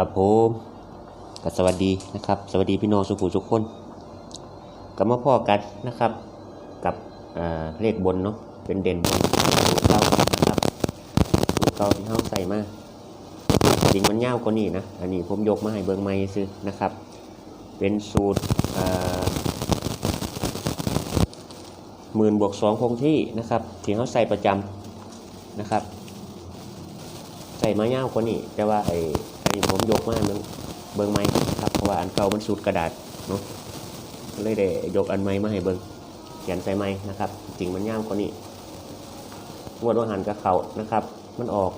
ครับผมก็สวัสดีนะครับ สวัสดีพี่น้องสุขุทุกคนกลับมาพ่อกันนะครับ กับเลขบนเนาะเป็นเด่นบนสูตรเก่านะครับสูตรเก่าที่เฮาใส่มาจริงมันยาวกว่านี้นะอันนี้ผมยกมาให้เบิ่งใหม่ซื้อนะครับ เป็นสูตรหมื่นบวกสองคงที่นะครับที่เขาใส่ประจำนะครับ ใส่มาเงากว่านี้แต่ว่าไอ ไอ้ผมยกมามันเบิ่งไม้ครับเพราะว่าอันเก่ามันสูตรกระดาษเนาะเลยได้ยกอันไม้มาให้เบิ่งเขียนใส่ไม้นะครับ จริงมันยาวกว่านี้งวดว่าหันกับเขานะครับ มันออก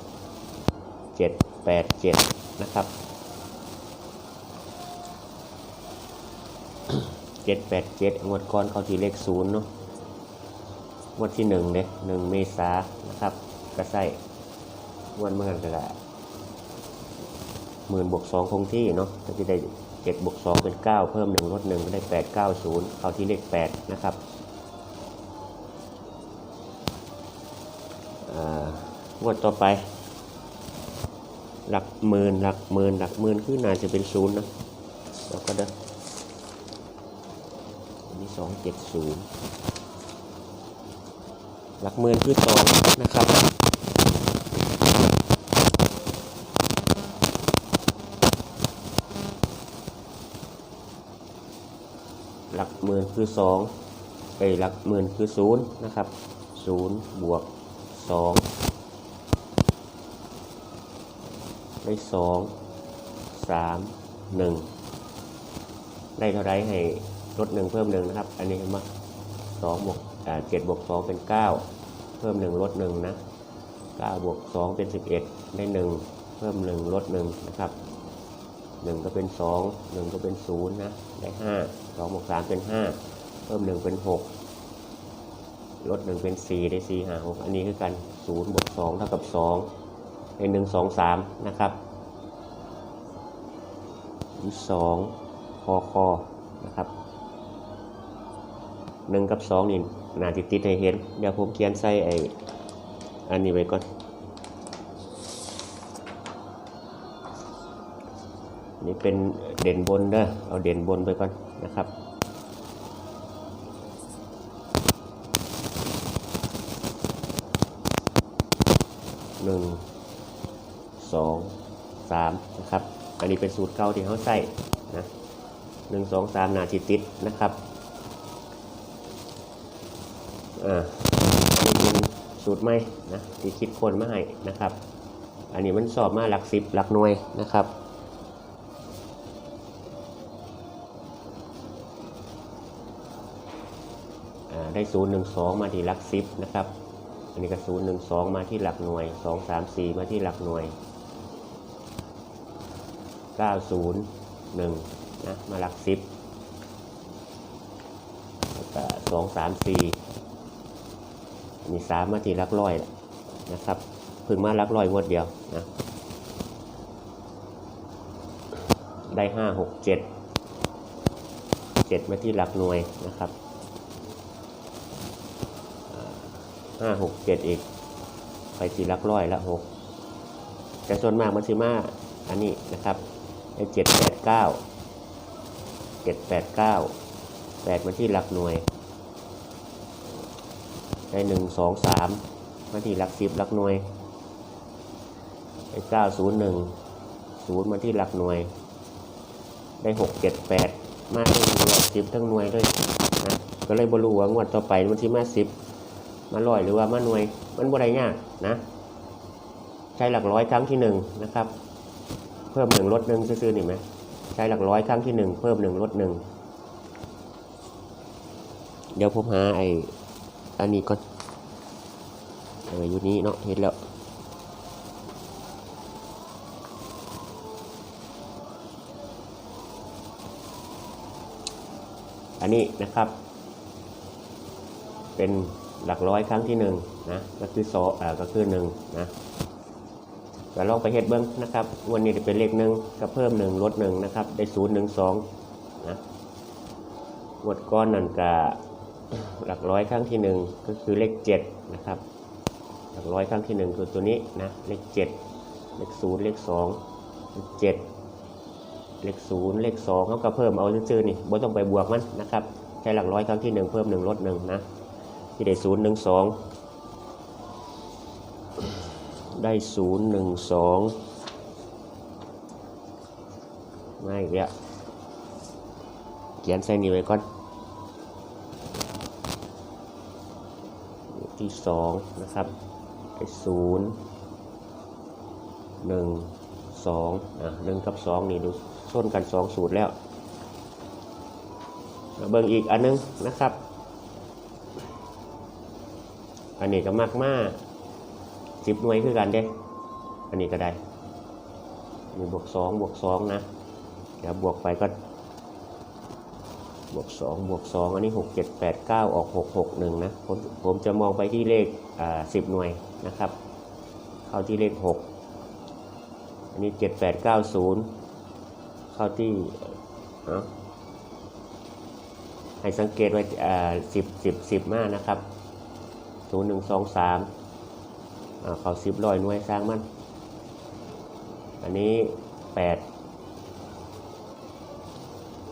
เจ็ดแปดเจ็ดนะครับเจ็ดแปดเจ็ดงวดก่อนเขาที่เลขศูนย์เนาะงวดที่หนึ่งเด้หนึ่งเมษานะครับ ก็ใส่วันเมื่อกันก็ได้ หมื่นบวกสองคงที่เนาะก็จะได้เจ็ดบวกสองเป็นเก้าเพิ่มหนึ่งลดหนึ่งก็ได้แปดเก้าศูนย์เอาที่เลขแปดนะครับงวดต่อไป หลักหมื่นหลักหมื่นหลักหมื่นคือน่าจะเป็นศูนย์นะแล้วก็เด้ออันนี้สองเจ็ดศูนย์หลักหมื่นคือสองนะครับ หมื่นคือสองไอ้ยหลักหมื่นคือศูนย์นะครับศูนย์บวกสองได้สองสามหนึ่งได้เท่าไรให้ลดหนึ่งเพิ่มหนึ่งนะครับ อันนี้เห็นไหมสองบวกอ่าเจ็ดบวกสองเป็นเก้าเพิ่มหนึ่งลดหนึ่งนะเก้าบวกสองเป็นสิบเอ็ดได้หนึ่งเพิ่มหนึ่งลดหนึ่งนะครับ หนึ่งก็เป็นสองหนึ่งก็เป็นศูนย์นะได้ห้าสองบวกสามเป็นห้าเพิ่มหนึ่งเป็นหกลดหนึ่งเป็นสี่ได้สี่ห้าหกอันนี้คือกันศูนย์บวกสองเท่ากับสองได้หนึ่งสองสามนะครับสองคอคอนะครับหนึ่งกับสองนี่นาติดติดให้เห็นเดี๋ยวผมเขียนใส่ไอ้อันนี้ไว้ก่อน นี่เป็นเด่นบนเด้อเอาเด่นบนไปก่อนนะครับหนึ่งสองสามนะครับ อันนี้เป็นสูตรเก่าที่เขาใส่นะหนึ่งสองสามนาทีติดนะครับอ่านี่เป็นสูตรใหม่นะที่คิดคนมาให้นะครับ อันนี้มันสอบมาหลักสิบหลักหน่วยนะครับ ช้ศูนย์หนึ่งสองมาที่หลักสิบนะครับ อันนี้ก็ศูนย์หนึ่งสองมาที่หลักหน่วยสองสามสี่มาที่หลักหน่วยเก้าศูนย์หนึ่งนะมาหลักสิบแล้วก็สองสามสี่มีสามมาที่หลักร้อยนะครับเพิ่งมาหลักร้อยงวดเดียวนะได้ห้าหกเจ็ดเจ็ดมาที่หลักหน่วยนะครับ ห้าหกเจ็ดอีกไปสี่ลักร้อยละหกแต่ส่วนมากมันสิมาอันนี้นะครับได้เจ็ดแปดเก้าเจ็ดแปดเก้าแปดมาที่หลักหน่วยได้หนึ่งสองสามมาที่หลักสิบหลักหน่วยได้เก้าศูนย์หนึ่งศูนย์มาที่หลักหน่วย ได้หกเจ็ดแปดมาที่หลักสิบทั้งหน่วยด้วยนะก็เลยบรู้ว่างวดต่อไปมันที่มาสิบ มาลอยหรือว่ามาหน่วย มันบ่ได้ยากนะ ใช้หลักร้อยครั้งที่หนึ่งนะครับ เพิ่มหนึ่งลดหนึ่งซื่อๆนี่ไหมใช้หลักร้อยครั้งที่หนึ่งเพิ่มหนึ่งลดหนึ่งเดี๋ยวผมหาไอ้อันนี้ก่อนเอาไอยู่นี้เนาะเห็นแล้วอันนี้นะครับ เป็น หลักร้อยครั้งที่หนึ่งนะก็คือโซอ่ก็คือหนึ่งนะก็ลองไปเฮ็ดเบิ้งนะครับ วันนี้จะเป็นเลขหนึ่งก็เพิ่มหนึ่งลดหนึ่งนะครับ ได้ศูนย์หนึ่งสองนะงวดก้อนนั่นก็หลักร้อยครั้งที่หนึ่งก็คือเลขเจ็ดนะครับ หลักร้อยครั้งที่หนึ่งคือตัวนี้นะ เลขเจ็ดเลขศูนย์เลขสองเลขเจ็ดเลขศูนย์เลขสองเขาก็เพิ่มเอาซื่อๆนี่บ่ต้องไปบวกมันนะครับ ใช้หลักร้อยครั้งที่หนึ่งเพิ่มหนึ่งลดหนึ่งนะ ที่ได้ศูนย์หนึ่งสองได้ศูนย์หนึ่งสองไม่อีกแล้วเขียนใส่นี่ไว้ก่อนที่สองนะครับไอ้ศูนย์หนึ่งสองอะหนึ่งกับสองนี่ดูส้นกันสองสูตรแล้วมาเบิ่งอีกอันนึงนะครับ อันนี้ก็มากมากสิบหน่วยคือกันเด้อันนี้ก็ได้มีบวกสองบวกสองนะ เดี๋ยวบวกไปก็ บวกสองบวกสองอันนี้หกเจ็ดแปดเก้าออกหกหกหนึ่งนะผมผมจะมองไปที่เลขอ่าสิบหน่วยนะครับ เข้าที่เลขหกอันนี้เจ็ดแปดเก้าศูนย์เข้าที่เอ่อให้สังเกตไว้อ่าสิบสิบสิบมากนะครับ ศูนย์หนึ่งสองสามเขาสิบร้อยหน่วยสร้างมัน อันนี้แปด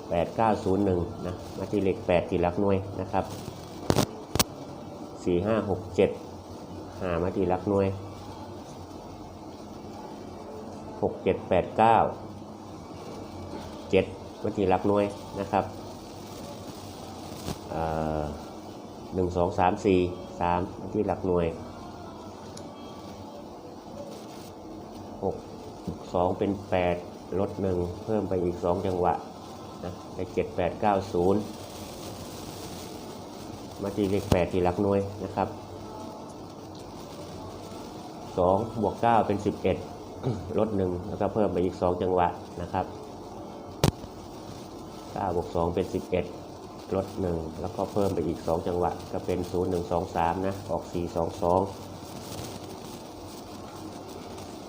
8901นะมาที่เลข8ที่หลักหน่วยนะครับ4567หามาที่หลักหน่วย6789 7มาที่ลักหน่วยนะครับเอ่อ 1 2 3 4 3มสี่สามที่หลักหน่วย6 2เป็น8ลด1เพิ่มไปอีก2จังหวะนะได้เจ็ดแปดเก้าศูนย์มาทีเลขแปดที่หลักหน่วยนะครับสองบวกเก้าเป็นสิบเอ็ดลดหนึ่งแล้วก็เพิ่มไปอีกสองจังหวะนะครับเก้าบวกสองเป็นสิบเอ็ด ลดหนึ่งแล้วก็เพิ่มไปอีกสองจังหวะก็เป็นศูนย์หนึ่งสองสามนะ ออกสี่สองสอง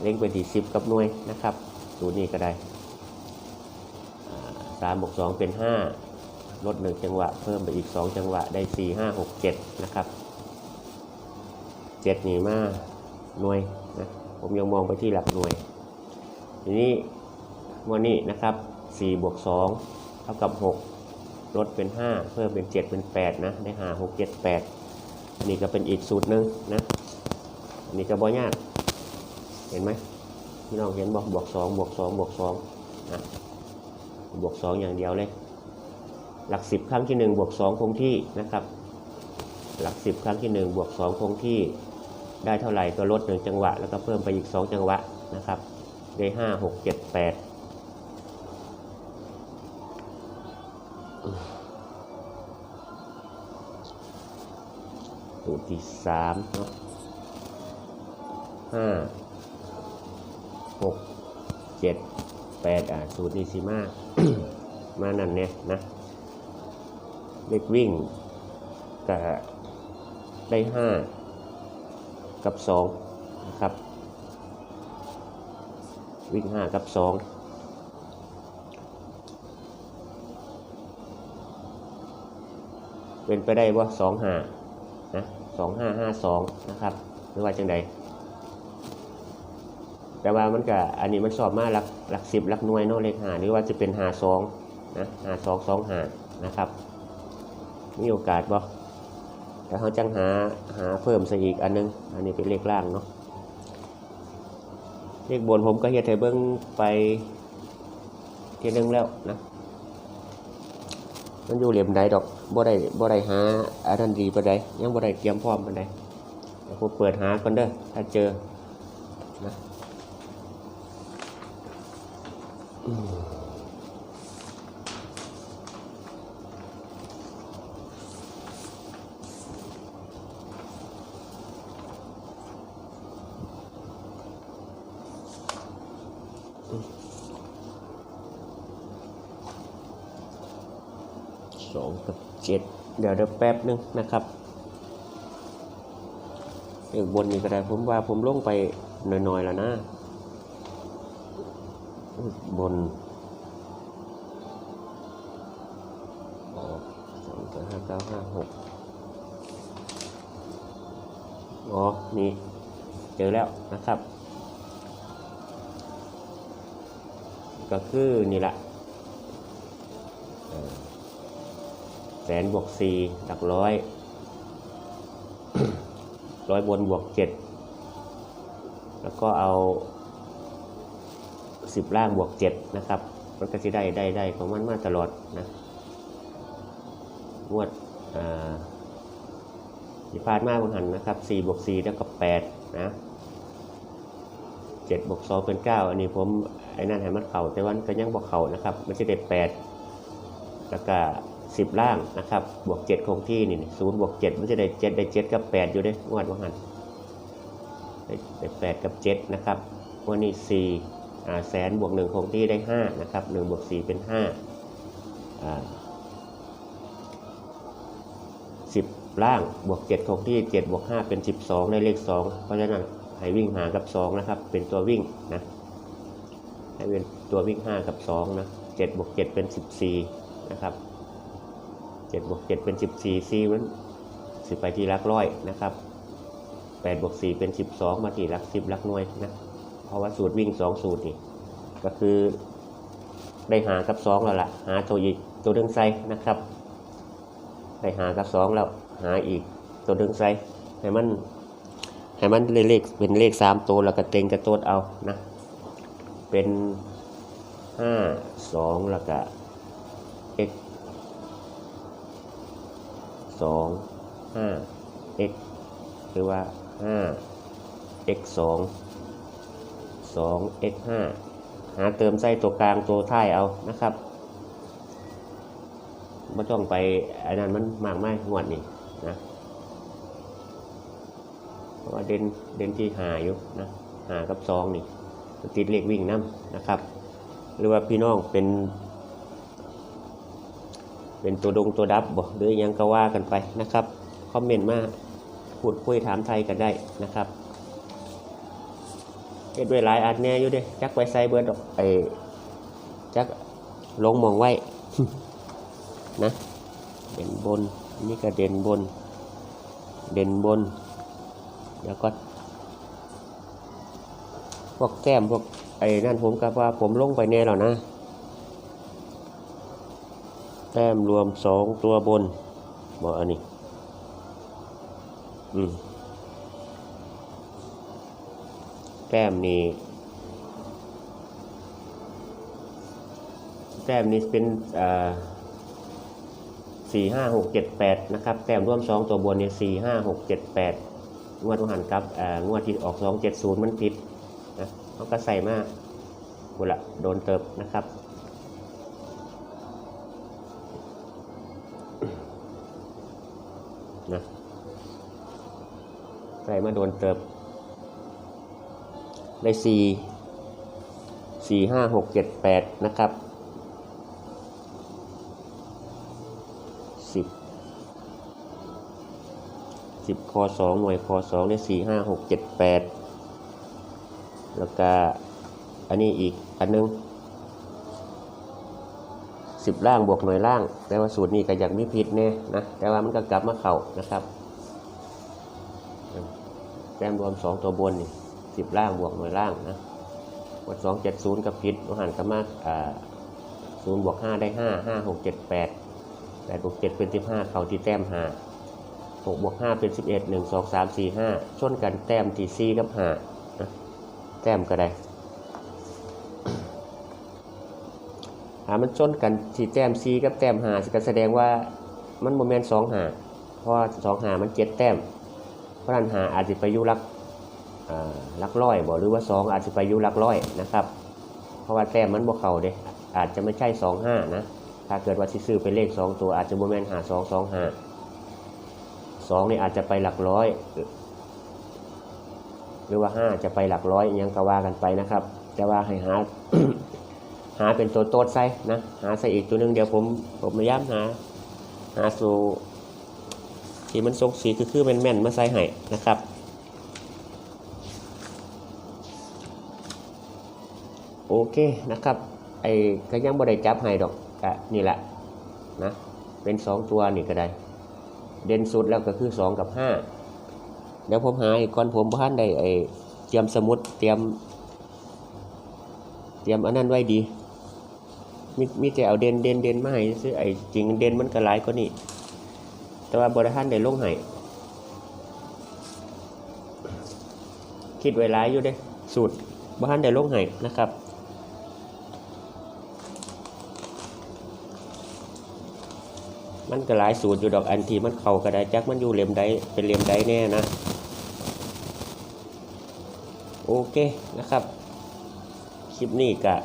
เล่งไปที่สิบกับหน่วยนะครับศูนย์นี้ก็ได้สามบวกสองเป็นห้าลดหนึ่งจังหวะ เพิ่มไปอีกสองจังหวะได้สี่ห้าหกเจ็ดนะครับเจ็ดนี่มาหน่วยนะผมยังมองไปที่หลักหน่วย ทีนี้มวนนี้นะครับสี่บวกสองเท่ากับหก ลดเป็นห้าเพิ่มเป็นเจ็ดเป็นแปดนะ ได้ห้าหกเจ็ดแปดอันนี้ก็เป็นอีกสูตรหนึ่งนะ อันนี้ก็บ่ยาก เห็นไหมพี่น้องเห็นบอกบวกสองบวกสองบวกสองนะบวก 2 อย่างเดียวเลย หลัก 10 ครั้งที่ 1 บวก 2 คงที่นะครับ หลัก 10 ครั้งที่ 1 บวก 2 คงที่ ได้เท่าไหร่ก็ลด 1 จังหวะ แล้วก็เพิ่มไปอีก 2 จังหวะนะครับ ได้ 5 6 7 8 สูตรที่3เนาะห้าหกเจ็ดแปดอ่าสูตรนี้สิมามานั่นเนี่ยนะเลขวิ่งก็ได้ห้ากับสองนะครับ วิ่งห้ากับสองเป็นไปได้ว่าสองห้า สองห้าห้าสองนะครับ หรือว่าจังใดแต่ว่ามันก็อันนี้มันสอบมาหลักหลักสิบหลักหน่วยนาะเลขหาหรือว่าจะเป็นหาสองนะหาสองสองหานะครับ มีโอกาสบ่แต่เขาจังหาหาเพิ่มซะอีกอันนึง อันนี้เป็นเลขล่างเนาะเลขบนผมก็เฮ็ดให้เบิ่งไปเทียนึงแล้วนะ มันอยู่เหลี่ยมใดดอกบ่ได้บ่ได้หาอันนั้นดีปานใดยังบ่ได้เตรียมพร้อมปานใดเดี๋ยวผมเปิดหาก่อนเด้อถ้าเจอนะ องกับเจ็ดเดี๋ยวเดี๋ยวแป๊บนึงนะครับเอกบนนี่ก็ได้ผมว่าผมลงไปหน่อยๆแล้วนะบนออกสองกับห้าเก้าห้าหกอ๋อ นี่เจอแล้วนะครับ ก็คือนี่แหละ สนบวกสี่หลักร้อยร้อยบนบวกเจ็ดแล้วก็เอาสิบล่างบวกเจ็ดนะครับ มันก็จะได้ได้ได้ของมันมาตลอดนะงวดอ่าที่ผ่านมาบนหันนะครับสี่บวกสี่แล้วก็แปดนะเจ็ดบวกสองเป็นเก้าอันนี้ผมไอ้นั่นให้มันเข่าแต่วันก็ยังบอกเข่านะครับ มันจะได้แปดแล้วก็ สิบล่างนะครับ บวกเจ็ดคงที่นี่ศูนย์บวกเจ็ดมันจะได้เจ็ดได้เจ็ดกับแปดอยู่ด้งวดวันหันได้แปดกับเจ็ดนะครับวันนี้สี่แสนบวกหนึ่งคงที่ได้ห้านะครับหนึ่งบวกสี่เป็นห้าสิบล่างบวกเจ็ดคงที่เจ็ดบวกห้าเป็นสิบสองได้เลขสองเพราะฉะนั้นให้วิ่งหากับสองนะครับ เป็นตัววิ่งนะให้เป็นตัววิ่งห้ากับสองนะเจ็ดบวกเจ็ดเป็นสิบสี่นะครับ เจ็ดบวกเจ็ดเป็นสิบสี่สี่มันสิบไปที่หลักร้อยนะครับแปดบวกสี่เป็นสิบสองมาที่หลักสิบหลักหน่วยนะเพราะว่าสูตรวิ่งสองสูตรนี่ก็คือได้หากับสองแล้วล่ะหาตัวอีกตัวเรื่องไซนะครับไปหากับสองแล้วหาอีกตัวดึงใส่ให้มันให้มันเลขเลขเป็นเลขสามตัวแล้วก็เต็งกระโตดเอานะเป็นห้าสองแล้วก็ x สองห้า x หรือว่าห้า x สองสอง x ห้าหาเติมไส้ตัวกลางตัวท้ายเอานะครับไม่ต้องไปอันนั้นมันมากไม่งวดนี่นะเพราะว่าเด่นเด่นที่หาอยู่นะหากับซองนี่มันติดเลขวิ่งน้ำนะครับ หรือว่าพี่น้องเป็น เป็นตัวดงตัวดับบ่หรือยังก็ว่ากันไปนะครับคอมเมนต์มาพูดคุยถามไทยกันได้นะครับเฮ็ดด้วยหลายอันแน่อยู่เด้จักไว้ใส่เบิร์ดดอกไอ้จักลงมองไว้นะเด่นบนนนี่ก็เด่นบน เด่นบนแล้วก็พวกแก้มพวกไอ้นั่นผมกับว่าผมลงไปแน่แล้วนะ แต้มรวมสองตัวบนบอกอันนี้อืมแต้มนี้แต้มนี้เป็นอ่าสี่ห้าหกเจ็ดแปดนะครับ แต้มร่วมสองตัวบนเนี่ยสี่ห้าหกเจ็ดแปดงวดหันครับอ่างวดที่ออกสองเจ็ดศูนย์มันผิดนะเขาก็ใส่มากบุละโดนเติบนะครับ นะใส่ มาโดนเติบ ได้สี่สี่ห้าหกเจ็ดแปดนะครับสิบสิบคอสองหน่วยคอสองได้สี่ห้าหกเจ็ดแปดแล้วก็อันนี้อีกอันนึงสิบล่างบวกหน่วยล่าง แต่ว่าสูตรนี้ก็อยากมีผิดเนี่ยนะ แต่ว่ามันก็กลับมาเข่านะครับ แต้มรวมสองตัวบนนี่สิบล่างบวกหน่วยล่างนะวัดสองเจ็ดศูนย์กับผิดหันกับมากศูนย์บวกห้าได้ห้าห้าหกเจ็ดแปดแปดบวกเจ็ดเป็นสิบห้าเข่าที่แต้มห้าหกบวกห้าเป็นสิบเอ็ดหนึ่งสองสามสี่ห้าชนกันแต้มที่สี่กับห้านะแต้มก็ได้หามันชนกันที่แต้มซีกับแต้มหาก็แสดงว่ามันโมเมนต์สองหาเพราะสองหามันเจ็ดแต้ม ระรันหาอาจจะไปยุรักอ่าลักร้อยบ่หรือว่าสองอาจจะไปยุรักร้อยนะครับ เพราะว่าแต้มมันบ่เข่าเด้อาจจะไม่ใช่สองห้านะ ถ้าเกิดว่าซื้อเป็นเลขสองตัวอาจจะโมเมนหาสองสองหาสองนี่อาจจะไปหลักร้อย หรือว่าห้าจะไปหลักร้อยอิหยังก็ว่ากันไปนะครับ แต่ว่าให้หาหาเป็นตัวโต๊ดใส่นะหาใส่อีกตัวหนึ่งเดี๋ยวผมผมพยายามหาหาสู่ ที่มันทรงสีคือคือแม่นๆมาใส่ให้นะครับโอเคนะครับไอ้ก็ยังบ่ได้จับให้ดอกกะนี่แหละนะเป็นสองตัวนี่ก็ได้ เด่นสุดแล้วก็คือสองกับห้าเดี๋ยวผมหาอีกก่อนผมบ้านได้ไอ้เตรียมสมุดเตรียม เตรียมอันนั้นไว้ดี มีมีแต่เอาเด่นเด่นเด่นมาให้ซื้อไอ้จริงเด่นมันก็หลายกว่านี่ แต่ว่าบริษัทได้ลงให้คิดไว้หลายอยู่เด้สูตรบริษัทได้ลงให้นะครับมันก็หลายสูตรอยู่ดอกอันที่มันเข้าก็ได้จักมันอยู่เลียมใดเป็นเลียมใดแน่นะ โอเคนะครับ คลิปนี้ก็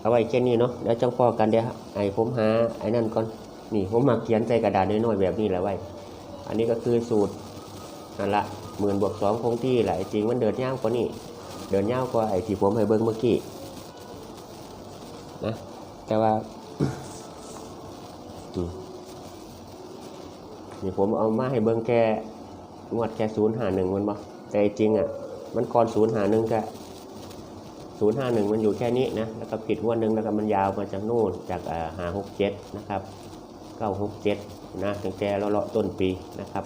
เอาไว้แค่นี้เนาะแล้วจังพอกันเดี๋ยวไอ้ผมหาไอ้นั่นก่อน นี่ผมมาเขียนใส่กระดาษน้อยๆแบบนี้แหละไว้ อันนี้ก็คือสูตรนั่นละหมื่นบวกสองคงที่แหละไอ้จริงมันเดินยาวกว่านี่เดินยาวกว่าไอ้ที่ผมให้เบิ้งเมื่อกี้นะแต่ว่านี่ผมเอามาให้เบิ้งแค่งวดแค่ศูนย์หาหนึ่งมันบ่แต่จริงอะ มันก่อนศูนย์หาหนึ่งก็ศูนย์ห้าหนึ่งมันอยู่แค่นี้นะ แล้วก็ผิดงวดหนึ่งแล้วก็มันยาวมาจากนู่นจากหาหกเจ็ดนะครับ เก้าหกเจ็ดนะตั้งแต่เลาะๆต้นปีนะครับ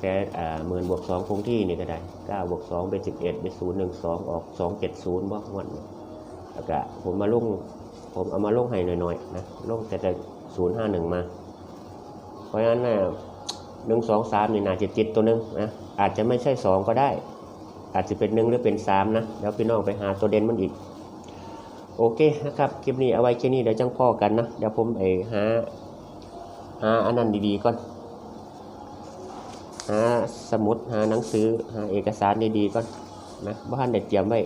แต่หมื่นบวกสองคงที่นี่ก็ได้เก้าบวกสองเป็นสิบเอ็ดเป็นศูนย์หนึ่งสองออกสองเจ็ดศูนย์บ่งวดนี้แล้วก็ผมมาลงผมเอามาลงให้หน่อยๆนะลงแต่แต่ศูนย์ห้าหนึ่งมา เพราะฉะนั้นนะหนึ่งสองสามนี่น่าจะติดตัวหนึงนะอาจจะไม่ใช่สองก็ได้ อาจจะเป็นหนึ่งหรือเป็นสามนะแล้วพี่น้องไปหาตัวเด่นมันอีก โอเคนะครับคลิปนี้เอาไว้แค่นี้เดี๋ยวจังพ่อกันนะเดี๋ยวผมไปหาหาอันนั้นดีๆก่อนหาสมุดหาหนังสือหาเอกสารดีๆก่อนนะบ้านเด็ดเตรียมไว้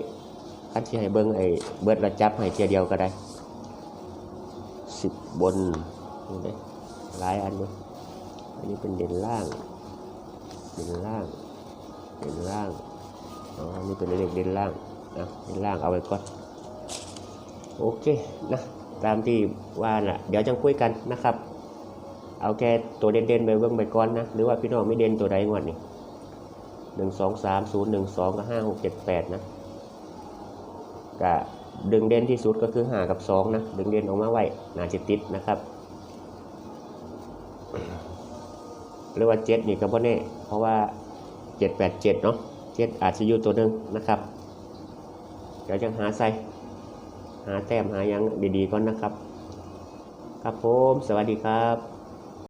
คันที่ให้เบิ้งไอ้เบิดระจับให้เทียเดียวก็ได้สิบบนนี่เด้หลายอันเลยอันนี้เป็นเด่นล่างเด่นล่างเด่นล่างอ๋อนี่เป็นเลขเด่นล่างนะเด่นล่างเอาไว้ก่อน โอเคนะตามที่ว่าน่ะเดี๋ยวจังคุยกันนะครับ เอาแค่ตัวเด่นๆไปเบิ่งไปก่อนนะ หรือว่าพี่น้องไม่เด่นตัวใดงวดนี่หนึ่งสองสามศูนย์หนึ่งสองกับห้าหกเจ็ดแปดนะกะดึงเด่นที่สุดก็คือหากับสองนะ ดึงเด่นออกมาไว้น่าจะติดนะครับหรือว่าเจ็ดนี่ก็บ่แน่เพราะว่าเจ็ดแปดเจ็ดเนาะเจ็ดอาจจะอยู่ตัวหนึ่งนะครับ เดี๋ยวจะหาใส่ หาแต้มหายังดีๆก่อนนะครับ ครับผม สวัสดีครับ